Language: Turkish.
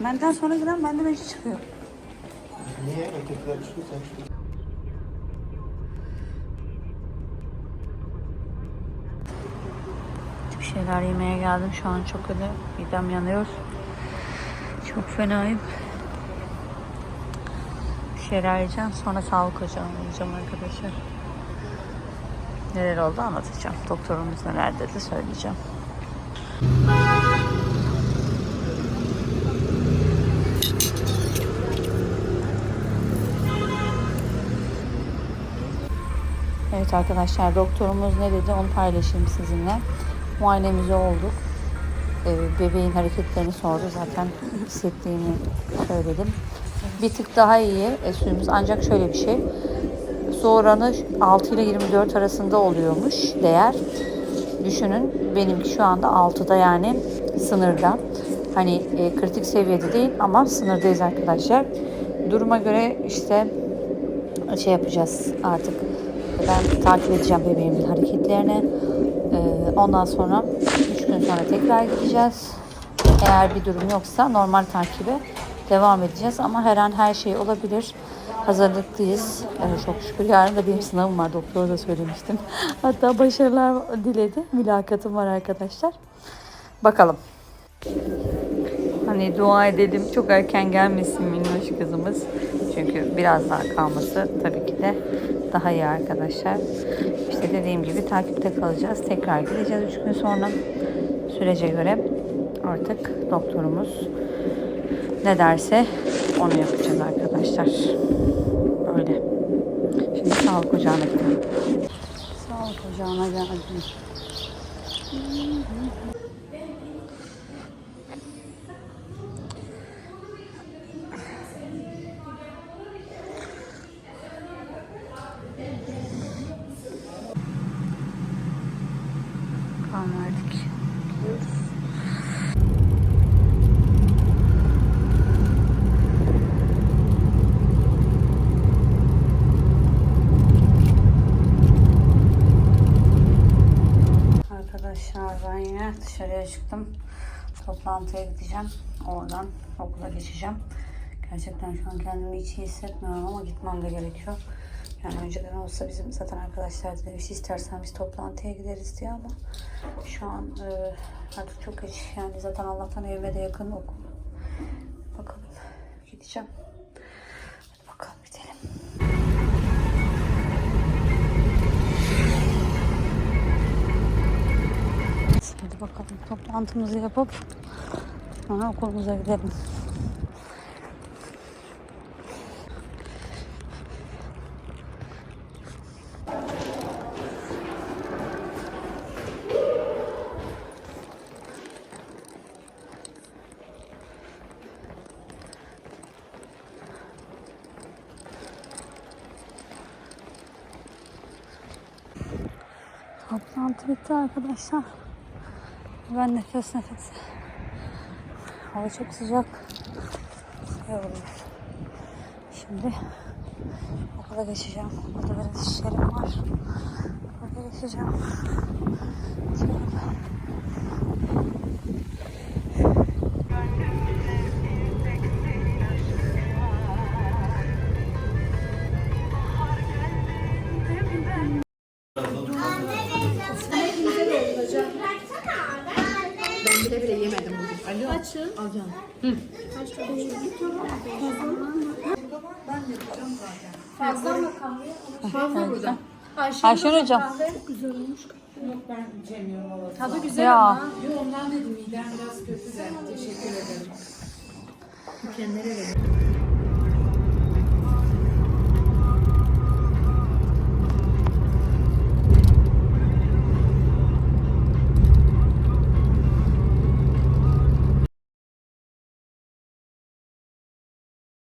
Benden sonra giren benden önce çıkıyor. Niye? Ötekiler çıkıyor sen çıkıyorsun. Bir şeyler yemeye geldim. Şu an çok kötü. Midem yanıyor. Çok fenayım. Bir şeyler yiyeceğim. Sonra sağlık ocağına yiyeceğim arkadaşlar. Neler oldu anlatacağım. Doktorumuz neler dedi söyleyeceğim. Evet arkadaşlar doktorumuz ne dedi onu paylaşayım sizinle. Muayenemizi olduk. Ee, bebeğin hareketlerini sordu zaten hissettiğini söyledim. Bir tık daha iyi e, suyumuz ancak şöyle bir şey. Su oranı 6 ile 24 arasında oluyormuş değer. Düşünün benimki şu anda 6'da yani sınırda. Hani e, kritik seviyede değil ama sınırdayız arkadaşlar. Duruma göre işte şey yapacağız artık. Ben takip edeceğim bebeğimin hareketlerini. Ee, ondan sonra 3 gün sonra tekrar gideceğiz. Eğer bir durum yoksa normal takibe devam edeceğiz. Ama her an her şey olabilir. Hazırlıklıyız. Ee, çok şükür. Yarın da benim sınavım var. Doktora da söylemiştim. Hatta başarılar diledi. Mülakatım var arkadaşlar. Bakalım. Hani dua edelim çok erken gelmesin minnoş kızımız. Çünkü biraz daha kalması tabii ki de daha iyi arkadaşlar. İşte dediğim gibi takipte kalacağız. Tekrar gideceğiz 3 gün sonra. Sürece göre artık doktorumuz ne derse onu yapacağız arkadaşlar. Öyle. Şimdi sağlık ocağına gidelim. Sağlık ocağına geldim. Yine dışarıya çıktım. Toplantıya gideceğim. Oradan okula geçeceğim. Gerçekten şu an kendimi hiç iyi hissetmiyorum ama gitmem de gerekiyor. Yani önceden olsa bizim zaten arkadaşlar da demiş istersen biz toplantıya gideriz diye ama şu an e, artık çok geç. Yani zaten Allah'tan evime de yakın okul. Bakalım gideceğim. Hadi bakalım toplantımızı yapıp sonra okulumuza gidelim. Toplantı bitti arkadaşlar. Ben nefes nefes. Hava çok sıcak. Yoruldum. Şimdi okula geçeceğim. Burada biraz işlerim var. Okula geçeceğim. Bugün. Alo. Açın. Alacağım. Fazla mı kahve? Fazla burada. Ayşen hocam. Yok ben içemiyorum valla. Tadı güzel Ya. ama. Yok ondan dedim midem biraz kötü de. Teşekkür ederim. Kendine verin.